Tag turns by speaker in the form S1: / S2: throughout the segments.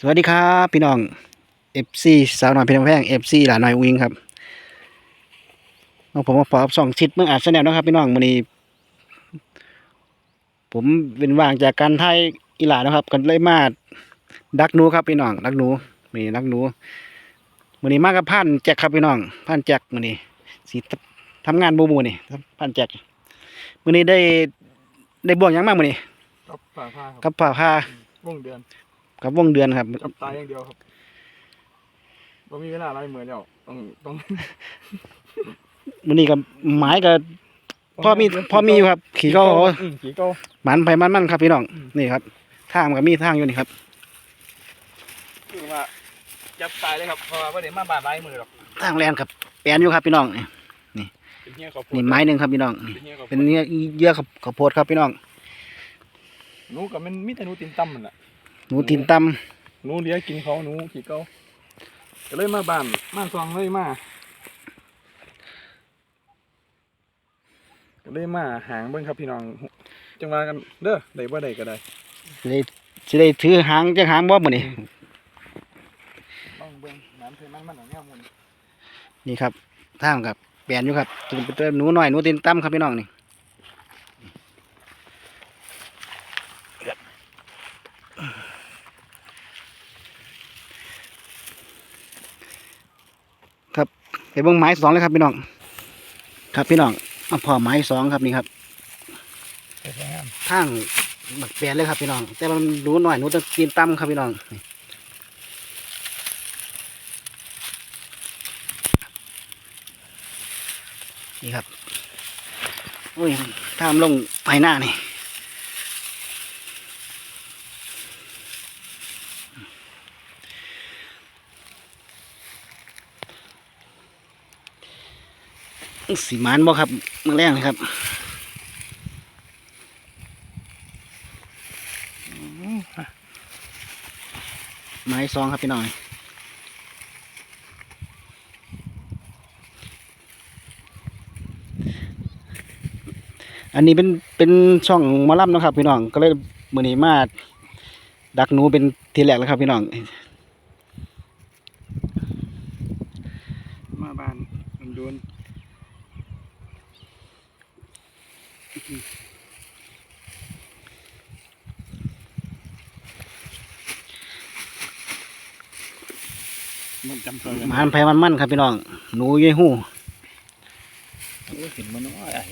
S1: สวัสดีครับพี่น้อง FC สาวน้อยเพชรแพง FC หลานน้อยวิงครับเอาผมมาพอกับสองชิดเมื่ออาจแนลนะครับ พี่น้องมื้อนี้ ผมเป็นว่างจากการไทยอีหลานะครับ กันเลยมาดักหนูครับพี่น้องดักหนูนี่ดักหนูมื้อนี้มากับพันแจ็คครับพี่น้องพันแจ็คมื้อนี้สิทำงานบูบูนี่พันแจ็คมื้อนี้ได้ได้บ่วงหยังมากมื้อนี้
S2: กับฝ่าผ้าครับ
S1: กับผ้าผ้าว
S2: งเดือน
S1: กับวงเดือนครับ
S2: กับตายอย่างเดียวครับบ่มีเวลาอะไรเหมือนแล้วต้องต้อง
S1: มื้อนี้ก็หมายก็พอมีพอมีอยู่ครับ ขี่ก็
S2: อืมขี่เก็
S1: หมันไปมันมันครับพี่น้อง
S2: อืม
S1: นี่ครับทางมันก็มีทางอยู่นี่ครับ
S2: คือว่าจับตายเลยครับเพราะว่าบ่ได้มาบาดหลายมือหรอก
S1: ทางแลนครับแปลนอยู่ครับพี่น้องนี่
S2: เป็นเฮียเขาวโพด
S1: นี่ไม้หนึ่งครับพี่น้องนี่
S2: เป็นเฮียเขาวโพ
S1: เป็น
S2: ด
S1: เนื้อเยื่อข้าวข้าวโพดครับพี่น้อง
S2: หนูกับมันมีแต่หนูตินตั้มมันน่ะ
S1: หนูตินต
S2: หนูเลี้ยงกินเขาหนูขี่เก็ก็เลยมาบ้านมาซองเลยมาก็เลยมาหางเบิ่งครับพี่น้องจังว่ากันเด้อได้บ่ได้ก็ได้ำ
S1: สิได้สิได้ถือหางจังหางบ่มื้อนี้
S2: ลองเบิ่งน้ำเทมันมันงามมัน
S1: นี่ครับทางครับแปลนอยู่ครับถึงเป็นหนูน้อยหนูตินตำครับพี่น้องนี่ครับไป เบิ่งไม้สองเลยครับพี่น้อง ครับพี่น้องมาพอไม้สองครับนี่ครับ
S2: สวยงาม
S1: ทางบักเปลี่ยนเลยครับพี่น้อง แต่มันรู้หน่อยหนูต้องกินตั้มครับพี่น้องนี่นี่ครับ โอ้ยทามลงไปหน้านี่ สีมานบ่ครับเมือแรกนะครับไม้ซองครับพี่น้อยอันนี้เป็นเป็นช่องมอลำเนะครับ พี่น้องก็เลยมือนี้มาดักหนูเป็นทีแรกแล้วครับ พี่น้อง
S2: มาบ้านมันโดน มันจำตัวกัน
S1: หมันไผมันมันครับพี่น้อง หนูอยี่หู้
S2: เห็นมันน้อยอะ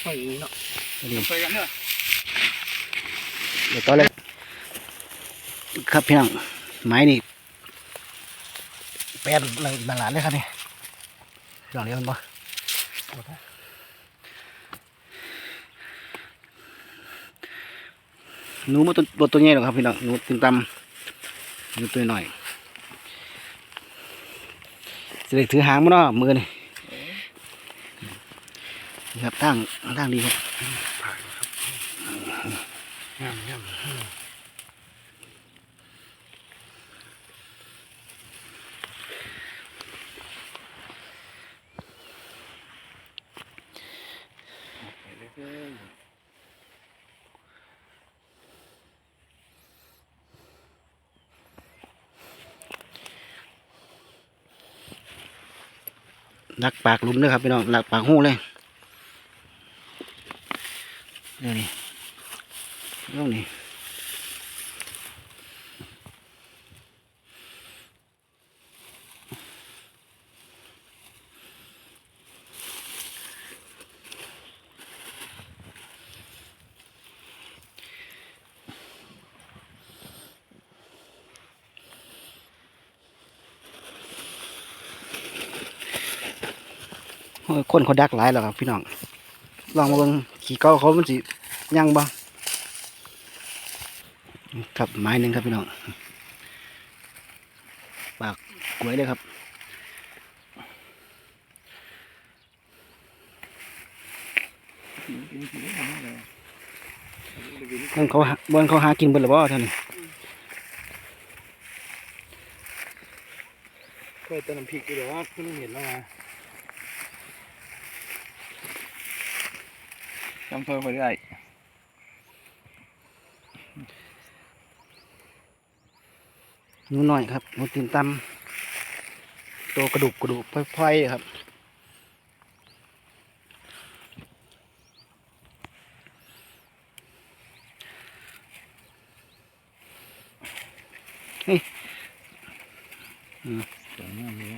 S2: ใช่เนาะไปกันเนอะ
S1: เดี๋ยวต่อเลยครับพี่น้องไม้นี่แปดหลังหลานเลยครับนี่พี่น้องเรียกมันบ่หนูมันตัวตัวตัวใหญ่หรอกครับพี่น้องหนูตึงตำหนูตัวหน่อยจะได้ถือหางมันเนาะมือนี่นี่ครับทางทางดีครับ ดักปากลุมเลยครับพี่น้องดักปากหูเลยนี่นี่เรื่องนี้โอ้ย คนเขาดักหลายแล้วครับพี่น้อง ลองมาเบิ่งขี่เก้าเขามันสิยังบ่ครับไม้หนึ่งครับพี่น้อง ปากกล้วยเลยครับบนเขาหาบนเขาหากินเบนหรือบ่ท่านนี่
S2: เคยเติมน้ำพริกอยู่เดี๋ยวว่าเพิ่งเห็นแล้วมา จำตัวไปได้
S1: หนูหน่อยครับหนูตีนตำตัวกระดูกกระดูกพลอยๆครับ
S2: สวยงามเลย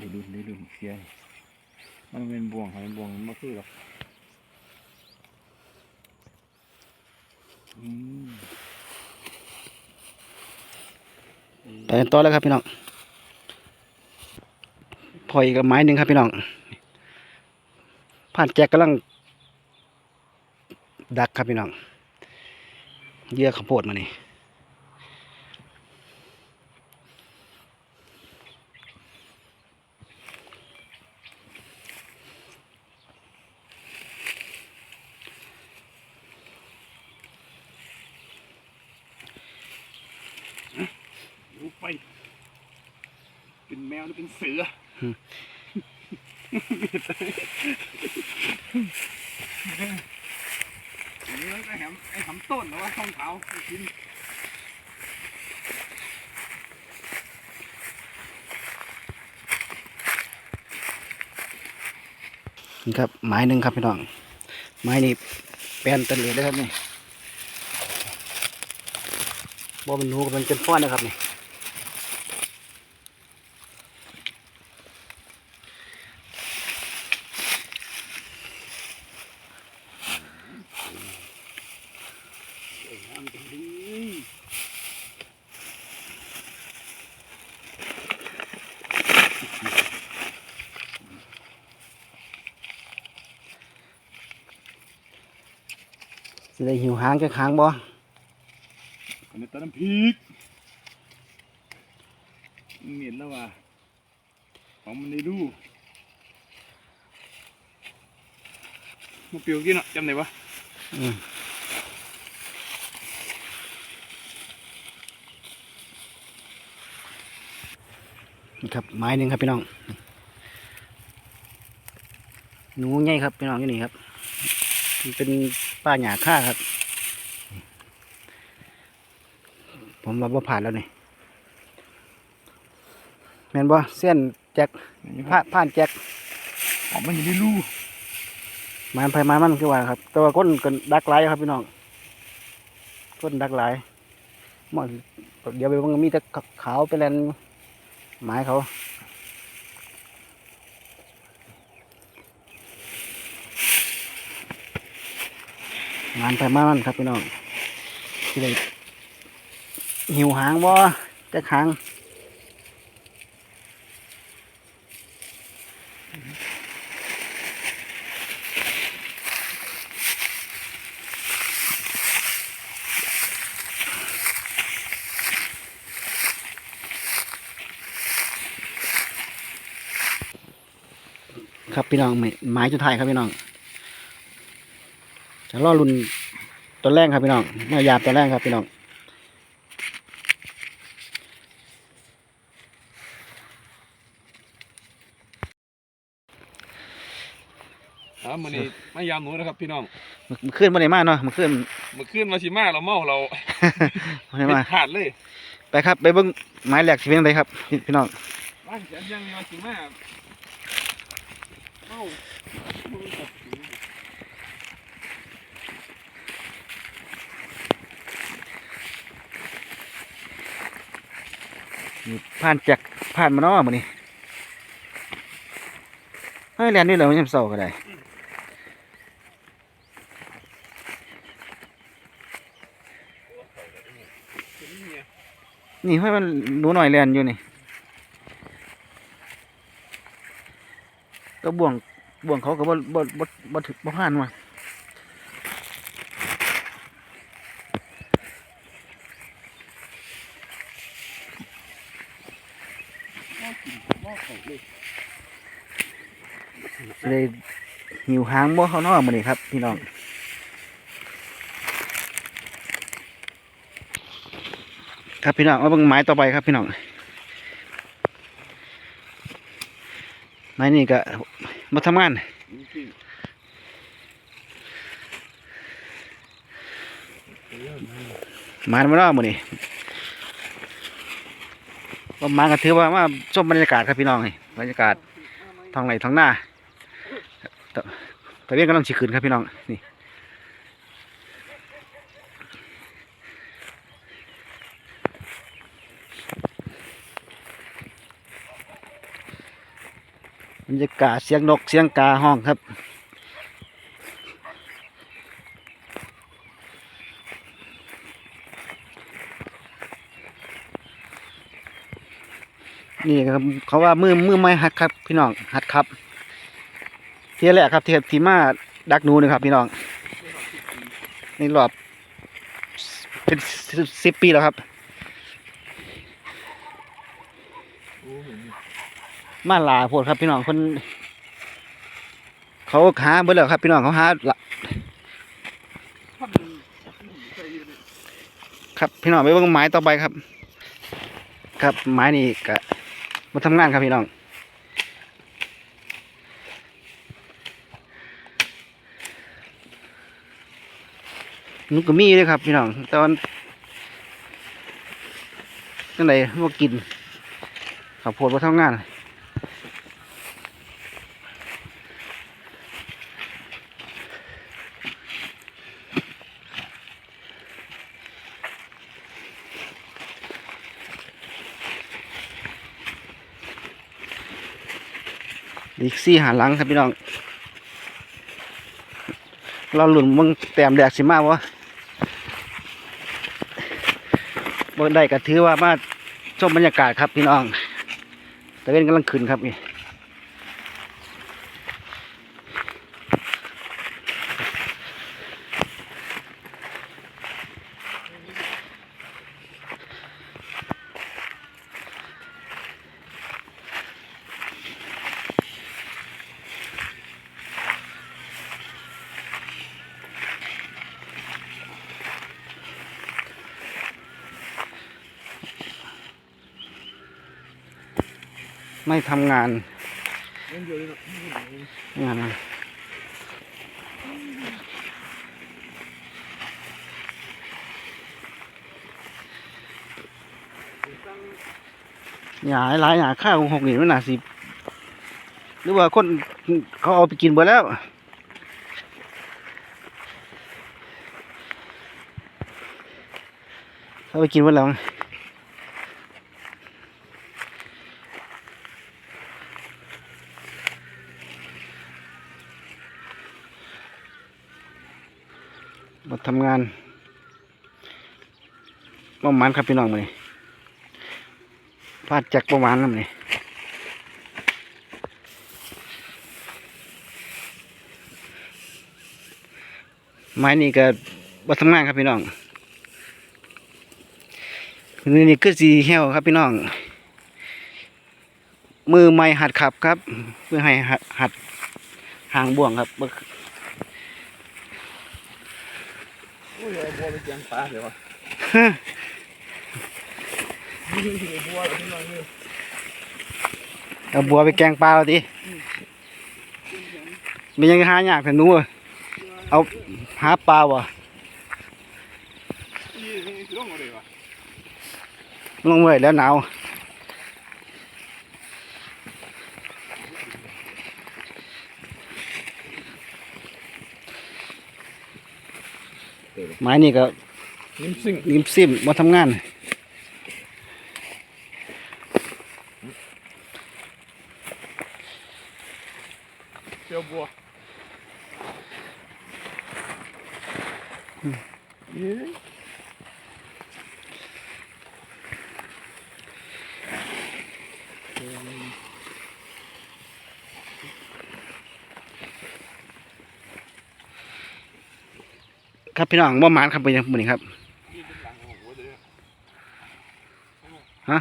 S2: ดูดูดูดูเสีย มันเป็นบ่วงมันบ่วงมันไม่คือหรอก
S1: ไปกันต่อแล้วครับพี่น้องพออีกไม้หนึ่งครับพี่น้องผ่านแจกกำลัง ดักครับพี่น้องเยื่อข้าวโพดมานี่
S2: ดูไป เป็นแมวหรือเป็นเสืออั นนี้ไอ้แหมไอ้หำต้นนะว่าช่องเท้าไปกิน
S1: นี่ครับไม้หนึ่งครับพี่น้อง ไม้นี่แปนตะเหลือเลยครับนี่บ่เป็นหนูกับมันเป็นฟ้อนนะครับนี่ำ
S2: เป็นดี
S1: สิ ได้หิวหางจะค้างบ่
S2: อันนี้ตอนน้ำพริกเหม็นแล้วว่ะของมันได้ดูมาเปรียวกินอะจำไหนวะ
S1: อืมนี่ครับไม้หนึ่งครับพี่น้อง หนูใหญ่ครับพี่น้องอยู่นี่ครับมันเป็น ป้าหยาค่าครับ ผมรับว่าผ่านแล้วนี่แม่นบ่เส้นแจ็คผ่าผ่านแจ็ค
S2: ของมันอยู่ในรู
S1: ไมันไผไม้มันคือว่าครับ แต่ว่าก้นกันดักหลายครับพี่น้องก้นดักหลายหมอนเดี๋ยวไปมันมีแต่ขาวไปแลนไม้เขา งานไผไม้มันครับพี่น้องที่ได้หิวหางบ่จะหางครับพี่น้องไม้จุดท้ายครับพี่น้อง ล่อรุ่นตัวแรกครับพี่น้องเมื่อยามตัวแรกครับพี่น้อง
S2: อ่ามันนี่ไม่ยามหนูนะครับพี่น้อง
S1: มันขึ้นมาได้มากเนาะมันขึ้น
S2: เมื่อคืนมาชิมาเราเมาเรา
S1: มาได้มา
S2: ขาดเลย
S1: ไปครับ ไปเบิ้งไม้แหลกสิเป็นอะไรครับ พี่พี่น้อง
S2: บ้านแสนยังมาชิมาเมา
S1: ผ่านจากผ่านมาเนาะมื้อนี้เฮ้ยแลนนี่เหรอมันยังเศร้าก็ได้นี่ให้มันหนูหน่อยแลนอยู่นี่ก็บ่วงบ่วงเขาก็บ่บ่บ่บ่ถึกบ่ผ่านมา ได้หิวหางบ่ขางนอกมานี่ครับ พี่น้องครับพี่น้องมาเบิ่งไม้ต่อไปครับพี่น้องไม้นี่ก็มาทำงานมาไม่รอดมือนี่ก็มากันถือว่ามาชมบรรยากาศครับพี่น้องบรรยากาศทางไหนทางหน้า ตอนนี้กำลังสิขึ้นครับพี่น้องนี่บรรยากาศเสียงนกเสียงกาห้องครับนี่ครับเขาว่ามือมือไม้หัดครับ พี่น้องหัดครับ ที่แรกครับเที่ที่มาดักนูนะครับ พี่น้องนี่รอบเป็นสิบปีแล้วครับมาหลาโพดครับพี่น้องคน เขาหาเบิ่แล้วครับ พี่น้องเขาหาละครับพี่น้องไปเบิ่งไม้ต่อไปครับ ครับไม้นี่ก็มาทำงานครับพี่น้อง นุกก็มีเลยครับพี่น้องตอนนั่นไหนมากินข้าวโพดมาทำงานอีกสี่หาหลังครับพี่น้อง เราหลุนมึงแต้มแดกสิมากวะ บนได้ก็ถือว่ามาชมบรรยากาศครับพี่น้องแต่เวนกำลังขึ้นครับนี่ ไม่ทำงานงานนะหยาหลายหยาข้าวหกหนี่มันน่าสิหรือว่าคนเขาเอาไปกินเบิดแล้วเขาไปกินเบิดแล้ว มาทำงานประมาณครับพี่น้องมาเลยพลาดจากประมาณนั้นเลยไม้นี่ก็มาทำงานครับพี่น้องนี่นี่คือสีเหี่ยวครับพี่น้อง มือไม้หัดขับครับ เพื่อให้หัดหัดหางบ่วงครับบ่
S2: โอ้ย เอาบัวไปเจียงปลาเดี๋ยววะบัวแล้วพี่น้องนี่
S1: เอาบัวไปแกงปลาเอาดิมันยังหายากแต่หนูอะเอาหาปลาวะ
S2: นี่นี่สิลงมาเลยวะ
S1: ลงไว้แล้วหนาว ไม้นี่ก็
S2: นิ่มซิ่ง
S1: นิ่มซิมมาทำงาน
S2: เจียวบัวเย้ย
S1: ครับพี่น้องบ่หมานครับเป็นยังไงครับ
S2: นี่เป็นหลังของหัวเลย
S1: ฮะ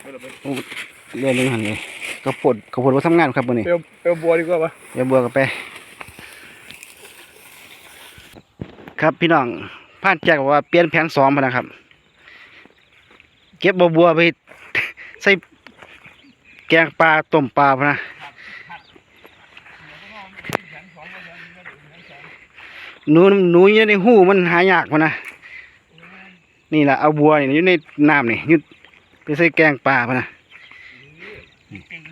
S2: เอาละไป
S1: เรื่องนึงหันเลยกระปดกระปดมาทำงานครับวันนี้
S2: เปียวเปียวบัวดีกว่าปะ
S1: อย่าบัวกันไปครับพี่น้องผ่านแจกบอกว่าเปลี่ยนแผนซ้อมพะนะครับ เก็บบัวบัวไปใส่ แกงปลาต้มปลาพะนะ
S2: ผัดผัดเดี๋ยวก็ต้องมีแขนสองก็เดินก็เดินแขนสอง
S1: หนูหนูอยู่ในหูมันหายากพะนะนี่แหละเอาบัวนี่อยู่ในน้ำนี่อยุดไปใส่แกงปลาพะนะ
S2: เก่ง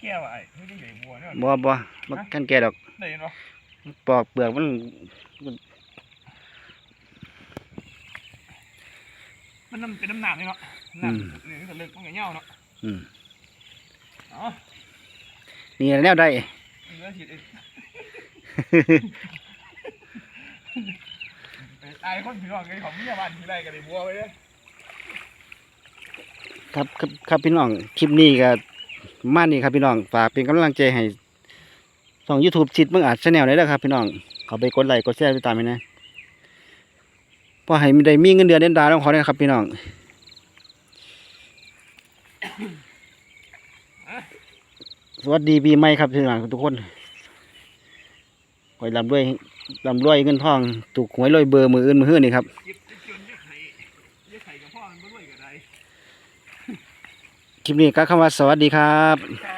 S2: แก้วไอ้ไม่ได้ใหญ่บัวเนี่ย
S1: บัวบัวมากันแกดอก
S2: ได้ยินปะ
S1: ปอกเปลือกมัน
S2: มันน้ำเป็นน้ำหนักเลยเนาะน้ำนี่ก็เลิกมันก็เหี่ยวเนาะ
S1: อืม
S2: อ๋อ
S1: นี่แหละแนวได้
S2: เหลือฉีดเองไอ้คนพี่น้องไอ้ของเมียบ้านที่ไรกันเลยบัวไปเลย
S1: ครับครับครับพี่น้องคลิปนี้ก็มานี่ครับพี่น้องฝากเป็นกำลังใจให้ช่อง YouTube ชิดเมืองอาจชาแนลได้แล้วครับพี่น้อง เขาไปกดไลค์กดแชร์ติดตามไปนะเพอให้มีได้มีเงินเดือนเดือนดาวต้องขอได้ครับพี่น้องสวัสดีปีใหม่ครับพี่น้องทุกคนขอให้ร่ำรวยร่ำรวยเงินทองถูกหวยรวยเบอร์มืออื่นมือหื้อนี่ครับคลิปนี้ก็คำว่าสวัสดี
S2: ครับ